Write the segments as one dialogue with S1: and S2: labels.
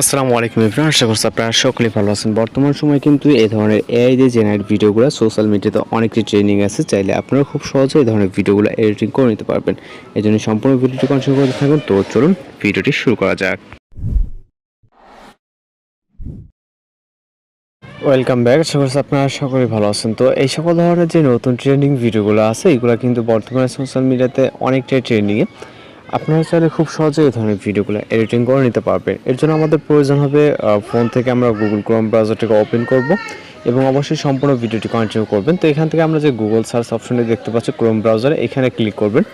S1: আসসালামু আলাইকুম ইব্রাহিম আশা করছি আপনারা সকলে ভালো আছেন। বর্তমান সময় কিন্তু এই ধরনের এআই দিয়ে জেনারেট ভিডিওগুলো, সোশ্যাল মিডিয়াতে অনেকটি ট্রেনিং আছে, চাইলে আপনারা খুব সহজে এই ধরনের ভিডিওগুলো এডিটিং করে নিতে পারবেন। এই জন্য সম্পূর্ণ ভিডিওটি কন্টিনিউ করতে থাকুন। তো চলুন ভিডিওটি শুরু করা যাক। ওয়েলকাম ব্যাক, আশা করছি আপনারা সকলেই ভালো আছেন। তো এই সকল ধরনের যে নতুন ট্রেন্ডিং ভিডিওগুলো আছে, এগুলো কিন্তু বর্তমানে সোশ্যাল মিডিয়াতে অনেকটাই ট্রেন্ডিংয়ে আপনারা চাইলে খুব সহজে এই ধরনের ভিডিওগুলো এডিটিং করে নিতে পারবেন। এর জন্য আমাদের প্রয়োজন হবে ফোন থেকে আমরা গুগল ক্রোম ব্রাউজারটাকে ওপেন করব এবং অবশ্যই সম্পূর্ণ ভিডিওটি কন্টিনিউ করবেন। তো এখান থেকে আমরা যে গুগল সার্চ অপশনটি দেখতে পাচ্ছি ক্রোম ব্রাউজারে এখানে ক্লিক করবেন।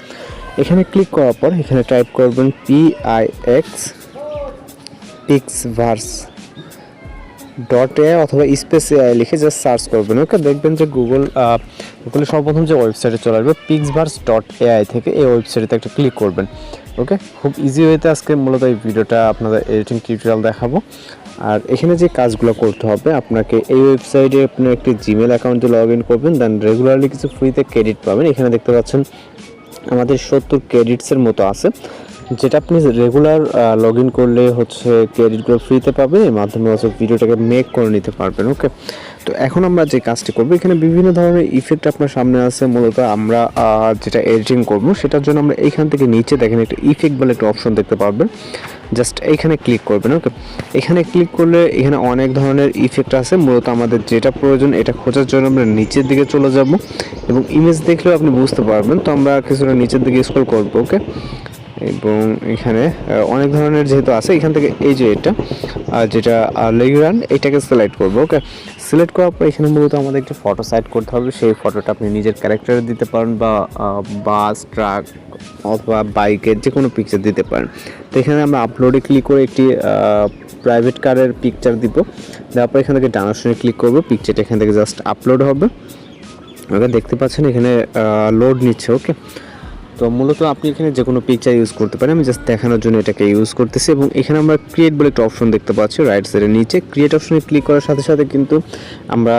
S1: এখানে ক্লিক করার পর এখানে টাইপ করবেন P I X I X pix verse dot A অথবা স্পেস এআই লিখে জাস্ট সার্চ করবেন। ওকে দেখবেন যে গুগল গুগলে সর্বপ্রথম যে ওয়েবসাইটে চলে আসবে পিক্সভার্স ডট এআই থেকে এই ওয়েবসাইটে একটা ক্লিক করবেন। ওকে খুব ইজি ওয়েতে আজকে মূলত এই ভিডিওটা আপনাদের এডিটিং টিউটোরিয়াল দেখাবো। আর এখানে যে কাজগুলো করতে হবে, আপনাকে এই ওয়েবসাইটে আপনি একটি জিমেল অ্যাকাউন্টে লগ ইন করবেন দেন রেগুলারলি কিছু ফ্রিতে ক্রেডিট পাবেন। এখানে দেখতে পাচ্ছেন, আমাদের সত্তর ক্রেডিটসের মতো আছে। যেটা আপনি রেগুলার লগ ইন করলে হচ্ছে ক্রেডিটগুলো ফ্রিতে পাবেন এর মাধ্যমে হচ্ছে ভিডিওটাকে মেক করে নিতে পারবেন ওকে তো এখন আমরা যে কাজটি করব, এখানে বিভিন্ন ধরনের ইফেক্ট আপনার সামনে আছে। মূলত আমরা যেটা এডিটিং করব, সেটার জন্য আমরা এইখান থেকে নিচে দেখেন একটা ইফেক্ট বলে একটা অপশন দেখতে পারবেন। জাস্ট এইখানে ক্লিক করবেন ওকে এখানে ক্লিক করলে এখানে অনেক ধরনের ইফেক্ট আছে। মূলত আমাদের যেটা প্রয়োজন, এটা খোঁজার জন্য আমরা নিচের দিকে চলে যাব এবং ইমেজ দেখলেও আপনি বুঝতে পারবেন। তো আমরা কিছুটা নিচের দিকে স্ক্রল করব ওকে এবং এখানে অনেক ধরনের যেহেতু আছে, এখান থেকে এই যে এটা যেটা লেগুরান, এটাকে সিলেক্ট করব ওকে সিলেক্ট করার পর এখানে মূলত আমাদের একটা ফটো সাইড করতে হবে। সেই ফটোটা আপনি নিজের ক্যারেক্টারে দিতে পারেন বা বাস ট্রাক অথবা বাইকের যে কোনো পিকচার দিতে পারেন। তো এখানে আমরা আপলোডে ক্লিক করে একটি প্রাইভেট কারের পিকচার দিব। তারপর এখান থেকে সঙ্গে ক্লিক করব পিকচারটা এখান থেকে জাস্ট আপলোড হবে। ওকে দেখতে পাচ্ছেন এখানে লোড নিচ্ছে ওকে তো মূলত আপনি এখানে যে কোনো পিকচার ইউজ করতে পারেন। আমি জাস্ট দেখানোর জন্য এটাকে ইউজ করতেছি এবং এখানে আমরা ক্রিয়েট বলে একটা অপশন দেখতে পাচ্ছি রাইট সাইডের নিচে। ক্রিয়েট অপশনে ক্লিক করার সাথে সাথে কিন্তু আমরা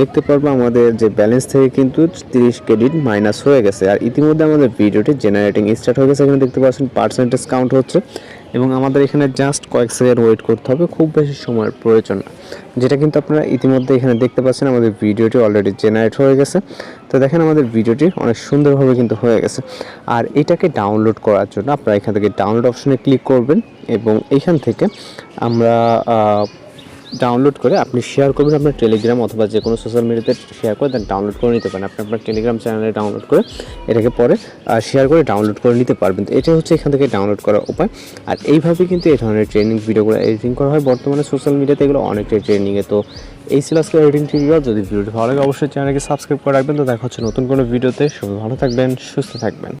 S1: দেখতে পারব আমাদের যে ব্যালেন্স থেকে কিন্তু তিরিশ ক্রেডিট মাইনাস হয়ে গেছে। আর ইতিমধ্যে আমাদের ভিডিওটি জেনারেটিং স্টার্ট হয়ে গেছে। এখানে দেখতে পাচ্ছেন পার্সেন্টেজ কাউন্ট হচ্ছে। এবং আমাদের এখানে জাস্ট কয়েক সেকেন্ড ওয়েট করতে হবে, খুব বেশি সময়ের প্রয়োজন না। যেটা কিন্তু আপনারা ইতিমধ্যে এখানে দেখতে পাচ্ছেন, আমাদের ভিডিওটি অলরেডি জেনারেট হয়ে গেছে। তো দেখেন আমাদের ভিডিওটি অনেক সুন্দরভাবে কিন্তু হয়ে গেছে। আর এটাকে ডাউনলোড করার জন্য আপনারা এখান থেকে ডাউনলোড অপশনে ক্লিক করবেন এবং এখান থেকে আমরা ডাউনলোড করে আপনি শেয়ার করবেন আপনার টেলিগ্রাম অথবা যে কোনো সোশ্যাল মিডিয়াতে শেয়ার করে দেন ডাউনলোড করে নিতে পারেন। আপনি আপনার টেলিগ্রাম চ্যানেলে ডাউনলোড করে এটাকে পরে শেয়ার করে ডাউনলোড করে নিতে পারবেন। তো এটা হচ্ছে এখান থেকে ডাউনলোড করার উপায়। আর এইভাবে কিন্তু এই ধরনের ট্রেনিং ভিডিওগুলো এডিটিং করা হয়। বর্তমানে সোশ্যাল মিডিয়াতে এগুলো অনেকটাই ট্রেনিংয়ে তো এই ছিল আজকে এডিটিং টিউটোরিয়াল যদি ভিডিওটি ভালো লাগে, অবশ্যই চ্যানেলকে সাবস্ক্রাইব করে রাখবেন। তো দেখা হচ্ছে নতুন কোনো ভিডিওতে সবাই ভালো থাকবেন, সুস্থ থাকবেন।